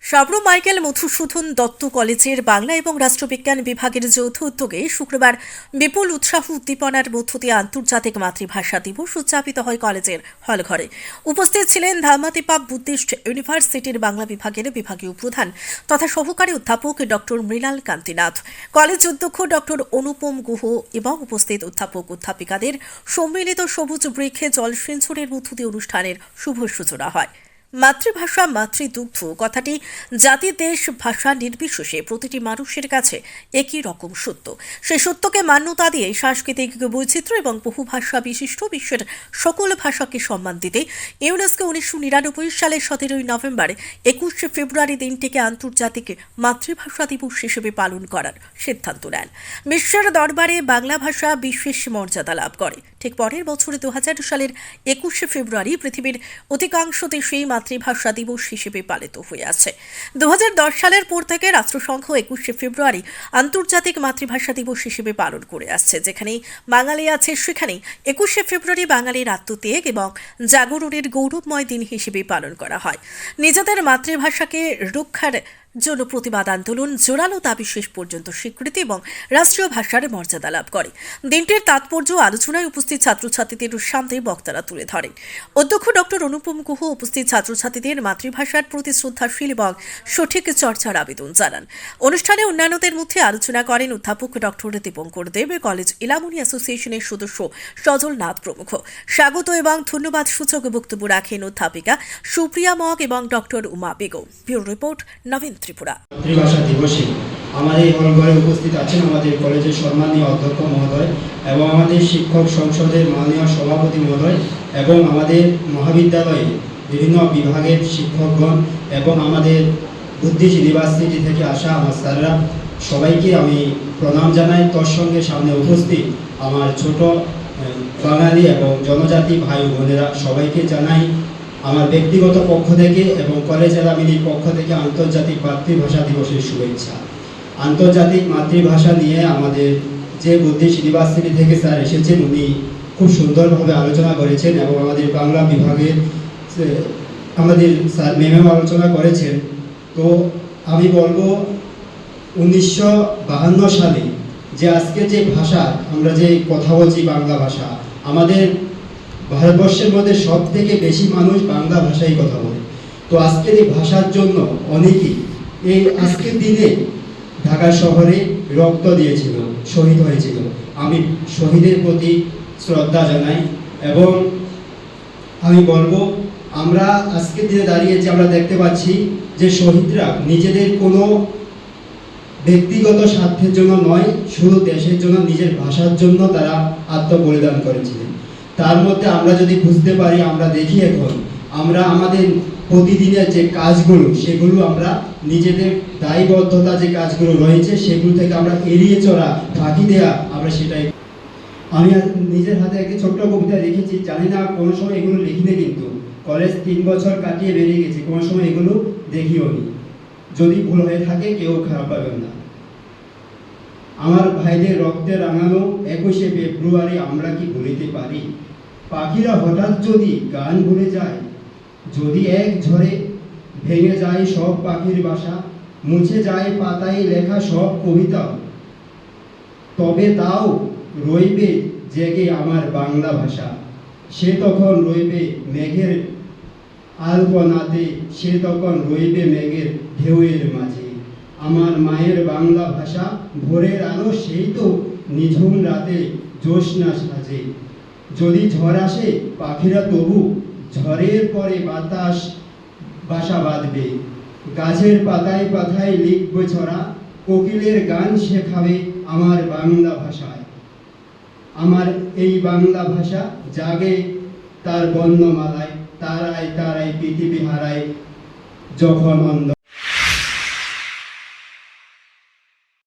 সাবরু Michael Madhusudan Dutta কলেজের বাংলা এবং রাষ্ট্রবিজ্ঞান বিভাগের যৌথ উদ্যোগে শুক্রবার বিপুল উৎসাহ উদ্দীপনার মধ্য দিয়ে আন্তর্জাতিক মাতৃভাষা দিবস উদযাপিত হয় কলেজের হলঘরে। উপস্থিত ছিলেন ধামাতিপা বুদ্ধিস্ট ইউনিভার্সিটির বাংলা বিভাগের বিভাগীয় প্রধান তথা সহকারী অধ্যাপক ডক্টর মৃণাল কান্তিনাথ। কলেজ অধ্যক্ষ ডক্টর অনুপম গুহ এবং উপস্থিত অধ্যাপক অধ্যাপিকাদের সম্মিলিত সবুজ বৃক্ষে জলসিঞ্চনের মধ্য দিয়ে অনুষ্ঠানের শুভ সূচনা হয়। মাতৃভাষা, মাতৃদুগ্ধ। কথাটি জাতি, দেশ, ভাষা নির্বিশেষে প্রতিটি মানুষের কাছে একই রকম সত্য। সেই সত্যকে মান্যতা দিয়ে সাংস্কৃতিক বৈচিত্র্য এবং বহুভাষা বিশিষ্ট বিশ্বের সকল ভাষাকে সম্মান দিতে ইউনেস্কো উনিশশো নিরানব্বই সালের সতেরোই নভেম্বর একুশে ফেব্রুয়ারি দিনটিকে আন্তর্জাতিক মাতৃভাষা দিবস হিসেবে পালন করার সিদ্ধান্ত নেন। বিশ্বের দরবারে বাংলা ভাষা বিশেষ মর্যাদা লাভ করে। ঠিক পরের বছরে দু সালের একুশে ফেব্রুয়ারি পৃথিবীর অধিকাংশ দেশেই মাতৃভাষা দিবস হিসেবে পালিত হয়ে আছে। দুহাজার দশ সালের পর থেকে রাষ্ট্রসংঘ একুশে ফেব্রুয়ারি আন্তর্জাতিক মাতৃভাষা দিবস হিসেবে পালন করে আসছে, যেখানেই বাঙালি আছে সেখানেই একুশে ফেব্রুয়ারি বাঙালির আত্মত্যাগ এবং জাগরণের গৌরবময় দিন হিসেবে পালন করা হয়। নিজেদের মাতৃভাষাকে রক্ষার জন্য প্রতিবাদ আন্দোলন জোরালো দাবি শেষ পর্যন্ত স্বীকৃতি এবং রাষ্ট্রীয় ভাষার মর্যাদা লাভ করে। দিনটির তাৎপর্য আলোচনায় উপস্থিত ছাত্রছাত্রীদের সামনে বক্তারা তুলে ধরেন। অধ্যক্ষ ডক্টর অনুপম গুহ উপস্থিত ছাত্রছাত্রীদের মাতৃভাষার প্রতি শ্রদ্ধাশীল এবং সঠিক চর্চার আবেদন জানান। অনুষ্ঠানে অন্যান্যদের মধ্যে আলোচনা করেন অধ্যাপক doctor Dipankar Deb, college alumni অ্যাসোসিয়েশনের সদস্য সজল নাথ প্রমুখ। স্বাগত এবং ধন্যবাদ সূচক বক্তব্য রাখেন অধ্যাপিকা সুপ্রিয়া মগ এবং doctor Uma Begum. Bureau report Nabin. Tripura. মাতৃভাষা দিবসে আমাদের হলঘরে উপস্থিত আছেন আমাদের কলেজের সম্মানীয় অধ্যক্ষ মহোদয় এবং আমাদের শিক্ষক সংসদের মাননীয় সভাপতি মহোদয় এবং আমাদের মহাবিদ্যালয়ে বিভিন্ন বিভাগের শিক্ষকগণ এবং আমাদের বুদ্ধিস্ট ইউনিভার্সিটি থেকে আসা আমার স্যাররা, সবাইকে আমি প্রণাম জানাই। তোর সঙ্গে সামনে উপস্থিত আমার ছোট বাঙালি এবং জনজাতি ভাই বোনেরা সবাইকে জানাই আমার ব্যক্তিগত পক্ষ থেকে এবং কলেজ এলামিনীর পক্ষ থেকে আন্তর্জাতিক মাতৃভাষা দিবসের শুভেচ্ছা। আন্তর্জাতিক মাতৃভাষা নিয়ে আমাদের যে বুদ্ধিস্ট ইউনিভার্সিটি থেকে স্যার এসেছেন, উনি খুব সুন্দরভাবে আলোচনা করেছেন এবং আমাদের বাংলা বিভাগের আমাদের স্যার ম্যামেও আলোচনা করেছেন। তো আমি বলব, উনিশশো সালে যে আজকে যে ভাষা, আমরা যে কথা বলছি বাংলা ভাষা, আমাদের ভারতবর্ষের মধ্যে সব থেকে বেশি মানুষ বাংলা ভাষায় কথা বলে। তো আজকের এই ভাষার জন্য অনেকেই এই আজকের দিনে ঢাকা শহরে রক্ত দিয়েছিল, শহীদ হয়েছিল। আমি শহীদের প্রতি শ্রদ্ধা জানাই এবং আমি বলব, আমরা আজকের দিনে দাঁড়িয়েছি আমরা দেখতে পাচ্ছি যে শহীদরা নিজেদের কোনো ব্যক্তিগত স্বার্থের জন্য নয়, শুধু দেশের জন্য, নিজের ভাষার জন্য তারা আত্মবলিদান করেছিলেন। তার মধ্যে আমরা যদি বুঝতে পারি, আমরা দেখি এখন, আমরা আমাদের প্রতিদিনের যে কাজগুলো, সেগুলো আমরা নিজেদের দায়বদ্ধতা যে কাজগুলো রয়েছে, সেগুলো থেকে আমরা এড়িয়ে চলা, ফাঁকি দেয়া, আমরা সেটাই আমি নিজের হাতে একটি ছোট্ট কবিতা লিখেছি, জানি না কোনো সময় এগুলো লিখি লিখিনি কিন্তু। কলেজ তিন বছর কাটিয়ে বেরিয়ে গেছি, কোনো সময় এগুলো দেখিও নি যদি ভুল হয়ে থাকে, কেউ খারাপ পাবেন না। আমার ভাইদের রক্তে রাঙানো একুশে ফেব্রুয়ারি আমরা কি ভুলিতে পারি? পাখিরা হঠাৎ যদি গান ভুলে যায়, যদি এক ঝড়ে ভেঙে যায় সব পাখির বাসা, মুছে যায় পাতায় লেখা সব কবিতা, তবে তাও রইবে জেগে আমার বাংলা ভাষা। সে তখন রইবে মেঘের আলপনাতে, সে তখন রইবে মেঘের ঢেউয়ের মাঝে। আমার মায়ের বাংলা ভাষা ভোরের আলো সেই তো নিঝুম রাতে জ্যোৎস্না সাজে। যদি ঝড় আসে পাখিরা তবু ঝড়ের পরে বাতাস বাসা বাঁধবে। গাছের পাতায় পাতায় লিখবে ছড়া, কোকিলের গান শেখাবে আমার বাংলা ভাষায়। আমার এই বাংলা ভাষা জাগে তার বর্ণমালায়, তারায় তারায় পৃথিবী হারায় যখন অন্ধ